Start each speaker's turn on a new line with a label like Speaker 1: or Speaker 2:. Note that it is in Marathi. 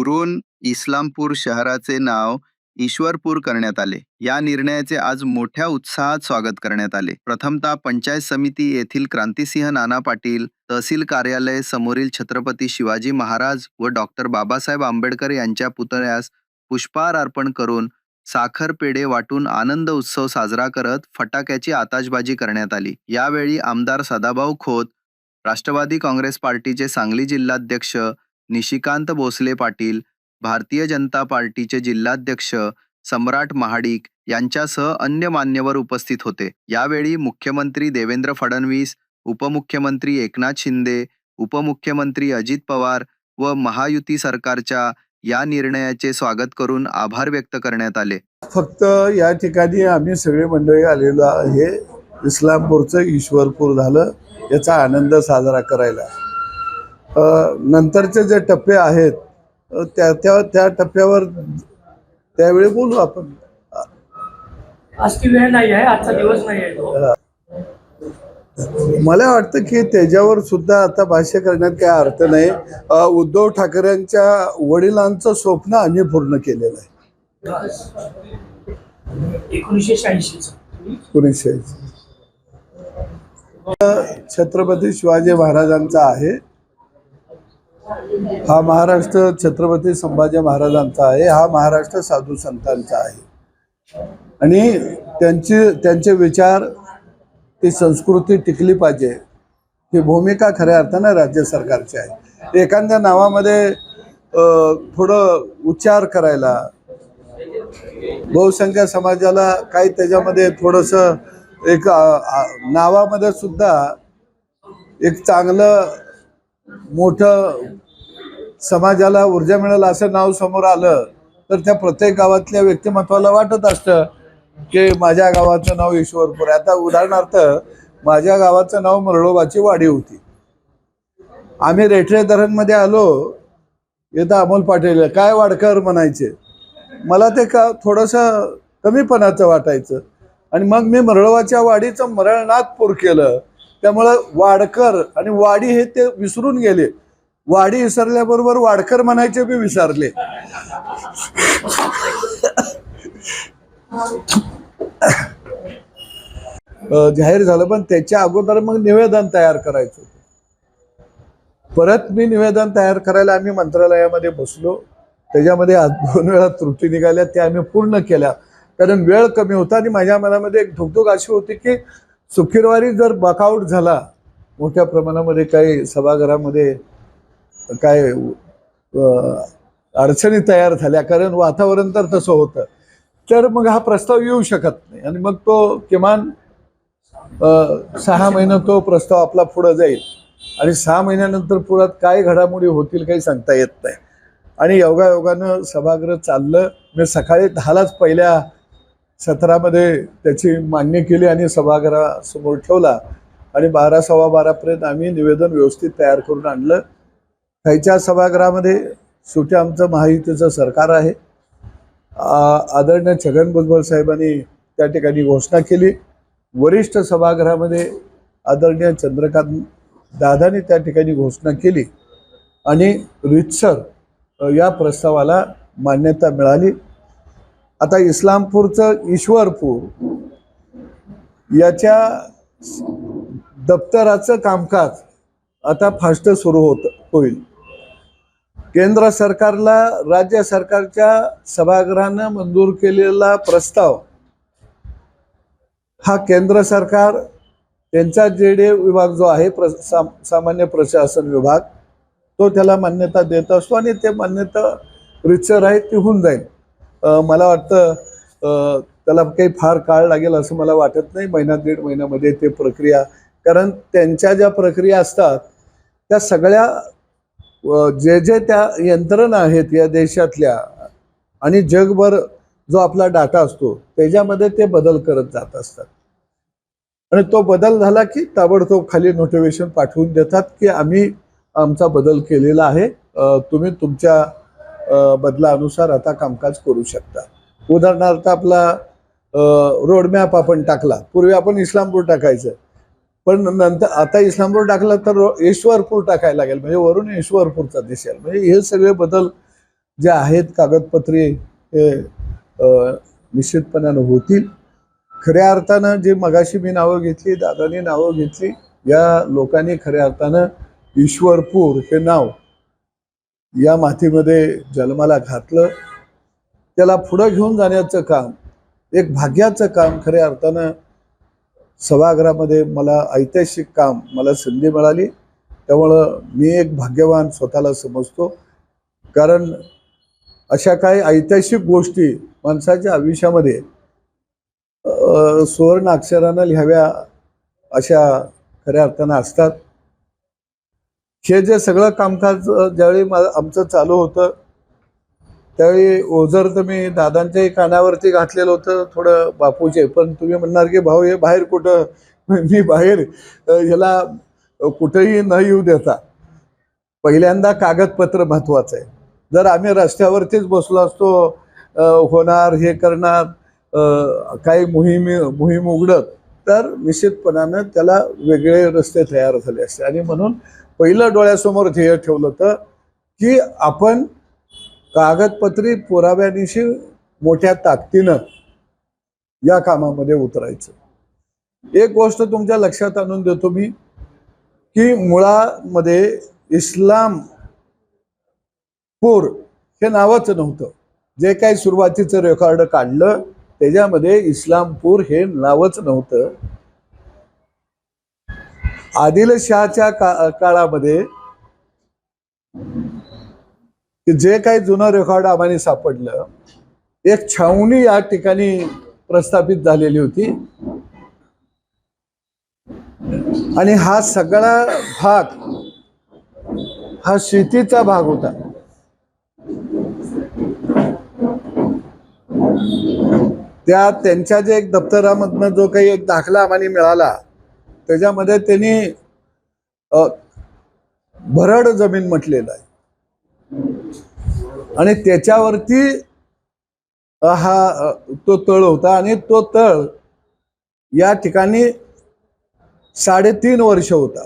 Speaker 1: पुरून इस्लामपूर शहराचे नाव ईश्वरपूर करण्यात आले. या निर्णयाचे आज मोठ्या उत्साहात स्वागत करण्यात आले. प्रथमतः पंचायत समिती येथील क्रांतिसिंह नाना पाटील तहसील कार्यालय समोरील छत्रपती शिवाजी महाराज व डॉक्टर बाबासाहेब आंबेडकर यांच्या पुतळ्यास पुष्पहार अर्पण करून साखर पेढे वाटून आनंद उत्सव साजरा करत फटाक्याची आताशबाजी करण्यात आली. यावेळी आमदार सदाभाऊ खोत राष्ट्रवादी काँग्रेस पार्टीचे सांगली जिल्हाध्यक्ष निशिकांत भोसले पाटील भारतीय जनता पार्टीचे जिल्हाध्यक्ष सम्राट महाडिक यांच्यासह अन्य मान्यवर उपस्थित होते. यावेळी मुख्यमंत्री देवेंद्र फडणवीस उपमुख्यमंत्री एकनाथ शिंदे उपमुख्यमंत्री अजित पवार व महायुती सरकारच्या या निर्णयाचे स्वागत करून आभार व्यक्त करण्यात आले.
Speaker 2: फक्त या ठिकाणी आम्ही सगळे मंडळी आलेलो आहे. इस्लामपूरचं ईश्वरपूर झालं याचा आनंद साजरा करायला. नंतरचे जे टप्पे आहेत त्या त्या त्या टप्प्यावर त्यावेळी बोलू आपण.
Speaker 3: आज ती वेळ नाही आहे आजचा दिवस नाही आहे
Speaker 2: मला वाटतं की त्याच्यावर सुद्धा आता भाष्य करण्यात काही अर्थ नाही. उद्धव ठाकरेंच्या वडिलांचं स्वप्न आम्ही पूर्ण केलेलं आहे.
Speaker 3: एकोणीसशे शहाऐंशीच.
Speaker 2: एकोणीसशे छत्रपती शिवाजी महाराजांचा आहे. हा महाराष्ट्र छत्रपती संभाजी महाराजांचा आहे हा महाराष्ट्र साधू संतांचा आहे. आणि त्यांची त्यांचे विचार ती संस्कृती टिकली पाहिजे ही भूमिका खऱ्या अर्थानं राज्य सरकारची आहे. एखाद्या नावामध्ये थोडं उच्चार करायला बहुसंख्य समाजाला काही त्याच्यामध्ये थोडस एक नावामध्ये सुद्धा एक चांगलं मोठं समाजाला ऊर्जा मिळेल असं नाव समोर आलं तर त्या प्रत्येक गावातल्या व्यक्तिमत्वाला वाटत असतं की माझ्या गावाचं नाव ईश्वरपूर आहे. आता उदाहरणार्थ माझ्या गावाचं नाव मरळोबाची वाडी होती. आम्ही रेठरे धरणमध्ये आलो येतं अमोल पाटील काय वाडकर म्हणायचे? मला ते का थोडंसं कमीपणाचं वाटायचं. आणि मग मी मरळवाच्या वाडीचं मरळनाथपूर केलं. त्यामुळं वाडकर आणि वाडी हे ते विसरून गेले. वाडी विसरल्याबरोबर वाडकर म्हणायचे बी विसरले. जाहीर झालं पण त्याच्या अगोदर मग निवेदन तयार करायचं परत मी निवेदन तयार करायला आम्ही मंत्रालयामध्ये बसलो. त्याच्यामध्ये आज दोन वेळा त्रुटी निघाल्या त्या आम्ही पूर्ण केल्या. कारण वेळ कमी होता आणि माझ्या मनामध्ये एक धुकधुक अशी होती की शुक्रवारी जर बकआउट झाला मोठ्या प्रमाणामध्ये काही सभागृहामध्ये काय अडचणी तयार झाल्या. कारण वातावरण तर तसं होतं. तर मग हा प्रस्ताव येऊ शकत नाही. आणि मग तो किमान सहा महिने तो प्रस्ताव आपला पुढं जाईल. आणि सहा महिन्यानंतर पुरात काय घडामोडी होतील काही सांगता येत नाही. आणि योगायोगानं सभागृह चाललं. मी सकाळी दहालाच पहिल्या सत्रामध्ये त्याची मागणी केली आणि सभागृहासमोर ठेवला. आणि बारा सव्वा बारापर्यंत आम्ही निवेदन व्यवस्थित तयार करून आणलं. खायच्या सभागृहामध्ये शेवटी आमचं महायुतीचं सरकार आहे. आदरणीय छगन भुजबळ साहेबांनी त्या ठिकाणी घोषणा केली. वरिष्ठ सभागृहामध्ये आदरणीय चंद्रकांत दादानी त्या ठिकाणी घोषणा केली. आणि रितसर या प्रस्तावाला मान्यता मिळाली. आता इस्लामपूरचं ईश्वरपूर याच्या दप्तराचं कामकाज आता फास्ट सुरू होत होईल. केंद्र सरकारला राज्य सरकारच्या सभागृहानं मंजूर केलेला प्रस्ताव हा केंद्र सरकार त्यांचा जे डी विभाग जो आहे प्र साम सामान्य प्रशासन विभाग तो त्याला मान्यता देत असतो आणि ते मान्यता रिचर आहे ती होऊन जाईल. मला वाटतं त्याला काही फार काळ लागेल असं मला वाटत नाही. महिना दीड महिन्यामध्ये ते प्रक्रिया कारण त्यांच्या ज्या प्रक्रिया असतात त्या सगळ्या जे जे त्या यंत्रणा आहेत या देशातल्या आणि जगभर जो आपला डाटा असतो त्याच्यामध्ये ते बदल करत जात असतात. आणि तो बदल झाला की ताबडतोब खाली नोटिफिकेशन पाठवून देतात की आम्ही आमचा बदल केलेला आहे. तुम्ही तुमच्या बदलानुसार आता कामकाज करू शकता. उदाहरणार्थ आपला रोडमॅप आपण टाकला. पूर्वी आपण इस्लामपूर टाकायचं. पण नंतर आता इस्लामपूर टाकलं तर ईश्वरपूर टाकायला लागेल. म्हणजे वरून ईश्वरपूरचा दिसेल. म्हणजे हे सगळे बदल जे आहेत कागदपत्रे हे निश्चितपणानं होतील. खऱ्या अर्थानं जे मगाशी मी नावं घेतली दादानी नावं घेतली या लोकांनी खऱ्या अर्थानं ईश्वरपूर हे नाव या मातीमध्ये जन्माला घातलं. त्याला पुढं घेऊन जाण्याचं काम एक भाग्याचं काम खऱ्या अर्थानं सभागृहामध्ये मला ऐतिहासिक काम मला संधी मिळाली. त्यामुळं मी एक भाग्यवान स्वतःला समजतो. कारण अशा काही ऐतिहासिक गोष्टी माणसाच्या आयुष्यामध्ये सुवर्ण अक्षरानं लिहाव्या अशा खऱ्या अर्थानं असतात. हे जे सगळं कामकाज ज्यावेळी मा आमचं चालू होतं त्यावेळी ओझर तर मी दादांच्याही कानावरती घातलेलं होतं थोडं बापूचे. पण तुम्ही म्हणणार की भाऊ हे बाहेर कुठं? मी बाहेर ह्याला कुठंही न येऊ देता. पहिल्यांदा कागदपत्र महत्वाचं आहे. जर आम्ही रस्त्यावरतीच बसलो असतो होणार हे करणार काही मोहीम मोहीम उघडत तर निश्चितपणानं त्याला वेगळे रस्ते तयार झाले असते. आणि म्हणून पहिलं डोळ्यासमोर ध्येय ठेवलं होतं की आपण कागदपत्री पुराव्यानिशी मोठ्या ताकदीनं या कामामध्ये उतरायचं. एक गोष्ट तुमच्या लक्षात आणून देतो मी की मुळामध्ये इस्लामपूर हे नावच नव्हतं. जे काही सुरुवातीचं रेकॉर्ड काढलं त्याच्यामध्ये इस्लामपूर हे नावच नव्हतं. आदिलशहाच्या का काळामध्ये की जे काही जुनं रेकॉर्ड आम्हाला सापडलं एक छावणी या ठिकाणी प्रस्थापित झालेली होती. आणि हा सगळा भाग हा शेतीचा भाग होता. त्या त्यांच्या जे एक दप्तरामधनं जो काही एक दाखला आम्हाला मिळाला त्याच्यामध्ये त्यांनी भरड जमीन म्हटलेलं आहे. आणि त्याच्यावरती हा तो तळ होता आणि तो तळ या ठिकाणी साडेतीन वर्ष होता.